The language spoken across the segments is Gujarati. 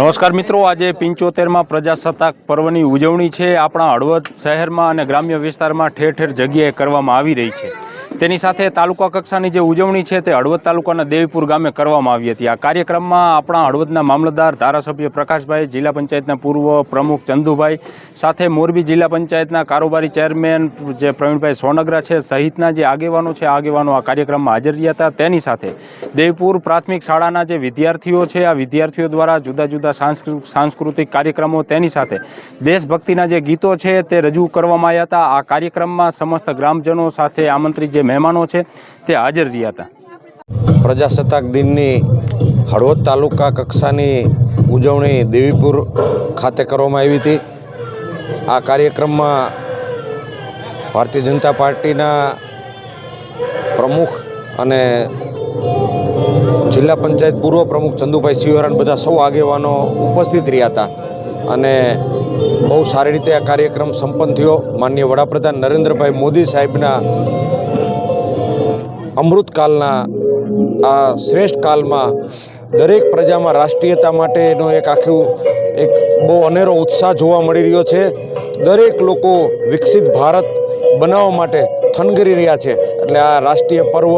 નમસ્કાર મિત્રો, આજે પંચોતેરમાં પ્રજાસત્તાક પર્વની ઉજવણી છે. આપણા હળવદ શહેરમાં અને ગ્રામ્ય વિસ્તારમાં ઠેર ઠેર જગ્યાએ કરવામાં આવી રહી છે. તેની સાથે તાલુકા કક્ષાની જે ઉજવણી છે તે હળવદ તાલુકાના દેવીપુર ગામે કરવામાં આવી હતી. આ કાર્યક્રમમાં આપણા હળવદના મામલતદાર ધારાસભ્ય પ્રકાશભાઈ, જિલ્લા પંચાયતના પૂર્વ પ્રમુખ ચંદુભાઈ, સાથે મોરબી જિલ્લા પંચાયતના કારોબારી ચેરમેન જે પ્રવીણભાઈ સોનગરા છે, સહિતના જે આગેવાનો છે આગેવાનો આ કાર્યક્રમમાં હાજર રહ્યા હતા. તેની સાથે દેવપુર પ્રાથમિક શાળાના જે વિદ્યાર્થીઓ છે, આ વિદ્યાર્થીઓ દ્વારા જુદા જુદા સાંસ્કૃ- સાંસ્કૃતિક કાર્યક્રમો તેની સાથે દેશભક્તિના જે ગીતો છે તે રજૂ કરવામાં આવ્યા હતા. આ કાર્યક્રમમાં સમસ્ત ગ્રામજનો સાથે આમંત્રિત જે મહેમાનો છે તે હાજર રહ્યા હતા. પ્રજાસત્તાક દિનની હળવદ તાલુકા કક્ષાની ઉજવણી દેવીપુર ખાતે કરવામાં આવી હતી. આ કાર્યક્રમમાં ભારતીય જનતા પાર્ટીના પ્રમુખ અને જિલ્લા પંચાયત પૂર્વ પ્રમુખ ચંદુભાઈ શિવરાણ બધા સૌ આગેવાનો ઉપસ્થિત રહ્યા હતા અને બહુ સારી રીતે આ કાર્યક્રમ સંપન્ન થયો. માનનીય વડાપ્રધાન નરેન્દ્રભાઈ મોદી સાહેબના અમૃતકાલના આ શ્રેષ્ઠ કાલમાં દરેક પ્રજામાં રાષ્ટ્રીયતા માટેનો એક આખું એક બહુ અનેરો ઉત્સાહ જોવા મળી રહ્યો છે. દરેક લોકો વિકસિત ભારત બનાવવા માટે થનગરી રહ્યા છે. એટલે આ રાષ્ટ્રીય પર્વ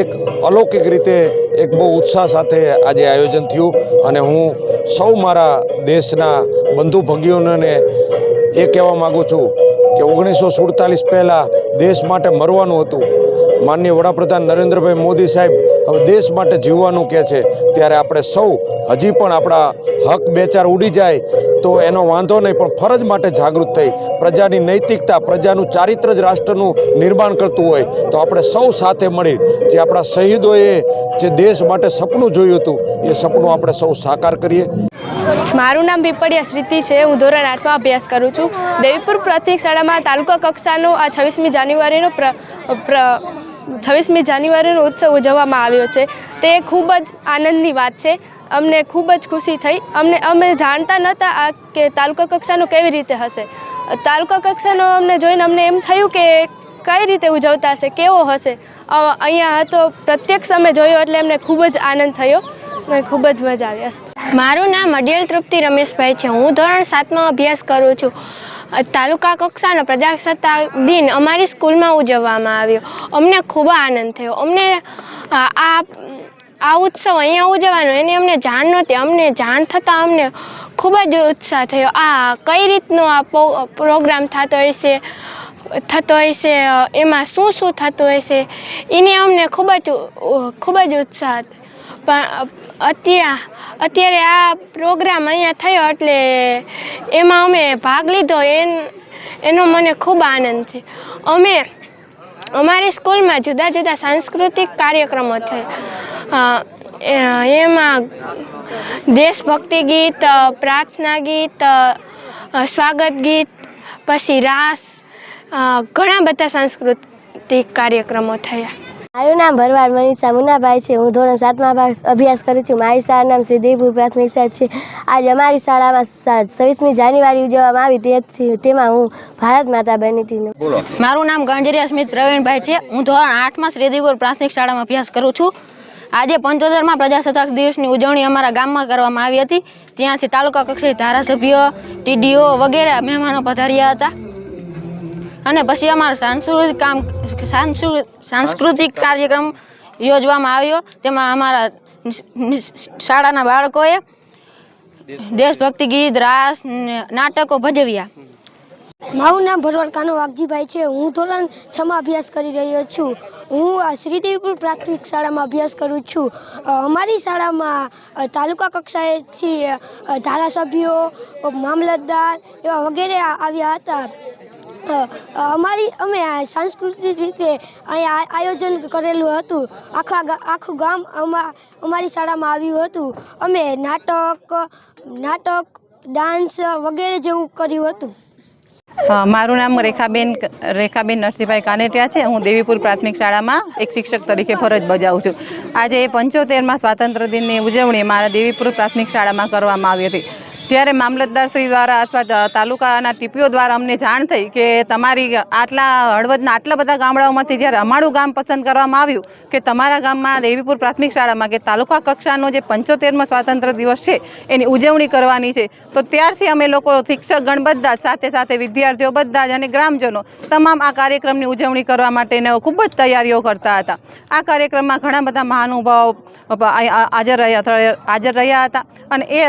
એક અલૌકિક રીતે એક બહુ ઉત્સાહ સાથે આજે આયોજન થયું અને હું સૌ મારા દેશના બંધુભગીઓને એ કહેવા માગું છું કે ઓગણીસો સુડતાલીસ પહેલાં દેશ માટે મરવાનું હતું. માનનીય વડાપ્રધાન નરેન્દ્રભાઈ મોદી સાહેબ હવે દેશ માટે જીવવાનું કહે છે. ત્યારે આપણે સૌ, હજી પણ આપણા હક બે ચાર ઉડી જાય તો એનો વાંધો નહીં, પણ ફરજ માટે જાગૃત થઈ, પ્રજાની નૈતિકતા, પ્રજાનું ચારિત્ર જ રાષ્ટ્રનું નિર્માણ કરતું હોય, તો આપણે સૌ સાથે મળી, જે આપણા શહીદોએ જે દેશ માટે સપનું જોયું હતું, એ સપનું આપણે સૌ સાકાર કરીએ. મારું નામ પીપળિયા સ્મૃતિ છે. હું ધોરણ આઠમાં અભ્યાસ કરું છું. દેવીપુર પ્રાથમિક શાળામાં તાલુકા કક્ષાનો આ છવ્વીસમી જાન્યુઆરીનો છવ્વીસમી જાન્યુઆરીનો ઉત્સવ ઉજવવામાં આવ્યો છે. તે ખૂબ જ આનંદની વાત છે. અમને ખૂબ જ ખુશી થઈ. અમને, અમે જાણતા નહોતા આ કે તાલુકા કક્ષાનું કેવી રીતે હશે. તાલુકા કક્ષાનો અમને જોઈને અમને એમ થયું કે કઈ રીતે ઉજવતા હશે, કેવો હશે? અહીંયા હતો પ્રત્યક્ષ અમે જોયો એટલે એમને ખૂબ જ આનંદ થયો અને ખૂબ જ મજા આવી હશે મારું નામ અડિયલ તૃપ્તિ રમેશભાઈ છે. હું ધોરણ સાતમાં અભ્યાસ કરું છું. તાલુકા કક્ષાનો પ્રજાસત્તાક દિન અમારી સ્કૂલમાં ઉજવવામાં આવ્યો. અમને ખૂબ આનંદ થયો. અમને આ આ ઉત્સવ અહીંયા ઉજવવાનો, એની અમને જાણ નહોતી. અમને જાણ થતાં અમને ખૂબ જ ઉત્સાહ થયો. આ કઈ રીતનો આ પ્રોગ્રામ થતો હશે? થતો હોય છે એમાં શું શું થતું હોય છે એની અમને ખૂબ જ ખૂબ જ ઉત્સાહ. પણ અત્યારે અત્યારે આ પ્રોગ્રામ અહીંયા થયો એટલે એમાં અમે ભાગ લીધો, એન મને ખૂબ આનંદ છે અમે, અમારી સ્કૂલમાં જુદા જુદા સાંસ્કૃતિક કાર્યક્રમો થયા એમાં દેશભક્તિ ગીત, પ્રાર્થના ગીત સ્વાગત ગીત, પછી રાસ ઘણા બધા સાંસ્કૃતિક કાર્યક્રમો થયા. મારું નામ ભરવાડ મનીષા મુનાભાઈ છે. હું ધોરણ સાતમાં અભ્યાસ- અભ્યાસ કરું છું. મારી શાળાનું નામ શ્રી દેવપુર પ્રાથમિક શાળા છે. આજે અમારી શાળામાં છવ્વીસમી જાન્યુઆરી ઉજવવામાં આવી તેથી તેમાં હું ભારત માતા બની હતી મારું નામ ગણજરિયા સ્મિત પ્રવીણભાઈ છે. હું ધોરણ આઠમાં શ્રીદેવીપુર પ્રાથમિક શાળામાં અભ્યાસ કરું છું. આજે પંચોતેરમાં પ્રજાસત્તાક દિવસની ઉજવણી અમારા ગામમાં કરવામાં આવી હતી. ત્યાંથી તાલુકા કક્ષાએ ધારાસભ્ય ટીડીઓ વગેરે મહેમાનો પધાર્યા હતા. અને પછી અમારો સાંસ્કૃતિક કામ સાંસ્કૃ- સાંસ્કૃતિક કાર્યક્રમ યોજવામાં આવ્યો. તેમાં અમારા શાળાના બાળકોએ દેશભક્તિ ગીત રાસ ને નાટકો ભજવ્યા. મારું નામ ભરવાડકાનો વાઘજીભાઈ છે. હું ધોરણ છમાં અભ્યાસ કરી રહ્યો છું. હું આ શ્રીદેવીપુર પ્રાથમિક શાળામાં અભ્યાસ કરું છું. અમારી શાળામાં તાલુકા કક્ષાએથી ધારાસભ્યો મામલતદાર એવા વગેરે આવ્યા હતા. અમારી, અમે સાંસ્કૃતિક રીતે અહીંયા આયોજન કરેલું હતું. આખા આખું ગામ અમા અમારી શાળામાં આવ્યું હતું. અમે નાટક નાટક, ડાન્સ વગેરે જેવું કર્યું હતું. મારું નામ રેખાબેન રેખાબેન નરસિંહભાઈ કાનેટિયા છે. હું દેવીપુર પ્રાથમિક શાળામાં એક શિક્ષક તરીકે ફરજ બજાવું છું. આજે પંચોતેરમાં સ્વાતંત્ર્ય દિનની ઉજવણી મારા દેવીપુર પ્રાથમિક શાળામાં કરવામાં આવી હતી. જ્યારે મામલતદાર શ્રી દ્વારા અથવા તાલુકાના ટીપીઓ દ્વારા અમને જાણ થઈ કે તમારી આટલા હળવદના આટલા બધા ગામડાઓમાંથી જ્યારે અમારું ગામ પસંદ કરવામાં આવ્યું કે તમારા ગામમાં દેવીપુર પ્રાથમિક શાળામાં કે તાલુકા કક્ષાનો જે પંચોતેરમો સ્વાતંત્ર્ય દિવસ છે, એની ઉજવણી કરવાની છે, તો ત્યારથી અમે લોકો શિક્ષકગણ બધા જ સાથે સાથે વિદ્યાર્થીઓ બધા જ અને ગ્રામજનો તમામ આ કાર્યક્રમની ઉજવણી કરવા માટેને ખૂબ જ તૈયારીઓ કરતા હતા. આ કાર્યક્રમમાં ઘણા બધા મહાનુભાવો હાજર રહ્યા હાજર રહ્યા હતા અને એ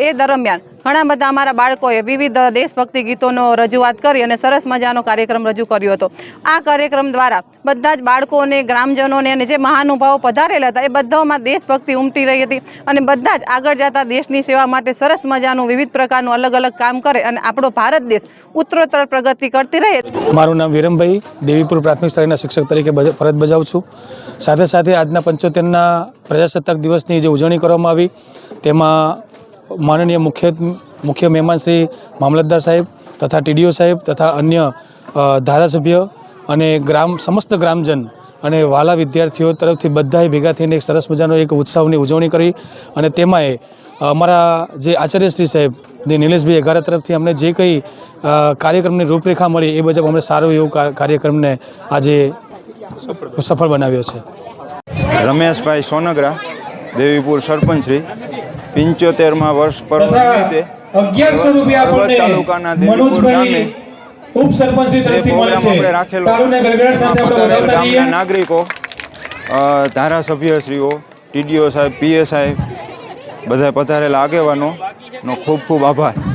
એ દરમિયાન ઘણા બધા અમારા બાળકોએ વિવિધ દેશભક્તિ ગીતોનો રજૂઆત કરી અને સરસ મજાનો કાર્યક્રમ રજૂ કર્યો હતો. આ કાર્યક્રમ દ્વારા બધા જ બાળકોને, ગ્રામજનોને અને જે મહાનુભાવો પધારેલા હતા, એ બધામાં દેશભક્તિ ઉમટી રહી હતી અને બધા જ આગળ જતા દેશની સેવા માટે સરસ મજાનું વિવિધ પ્રકારનું અલગ અલગ કામ કરે અને આપણો ભારત દેશ ઉત્તરોત્તર પ્રગતિ કરતી રહે. મારું નામ વિરમભાઈ, દેવીપુર પ્રાથમિક શાળાના શિક્ષક તરીકે ફરજ બજાવું છું. સાથે સાથે આજના પંચોતેરના પ્રજાસત્તાક દિવસની જે ઉજવણી કરવામાં આવી, તેમાં માનનીય મુખ્ય મુખ્ય મહેમાન શ્રી મામલતદાર સાહેબ તથા ટીડીઓ સાહેબ તથા અન્ય ધારાસભ્ય અને ગ્રામ, સમસ્ત ગ્રામજન અને વાલા વિદ્યાર્થીઓ તરફથી બધાએ ભેગા થઈને એક સરસ મજાનો એક ઉત્સવની ઉજવણી કરી અને તેમાંય અમારા જે આચાર્યશ્રી સાહેબ, જે નિલેશભાઈ એગારા તરફથી અમને જે કંઈ કાર્યક્રમની રૂપરેખા મળી એ મુજબ અમને સારું એવું કાર્યક્રમને આજે સફળ બનાવ્યો છે. રમેશભાઈ સોનગરા, દેવીપુર સરપંચ શ્રી. પંચોતેરમાં વર્ષ પર્વ નિમિત્તે અગિયારસો રૂપિયા તાલુકાના દેવીપુર ગામે આપણે રાખેલો નાગરિકો ધારાસભ્યશ્રીઓ ટીડીઓ સાહેબ પીએસ સાહેબ બધા પધારેલા આગેવાનો નો ખૂબ ખૂબ આભાર.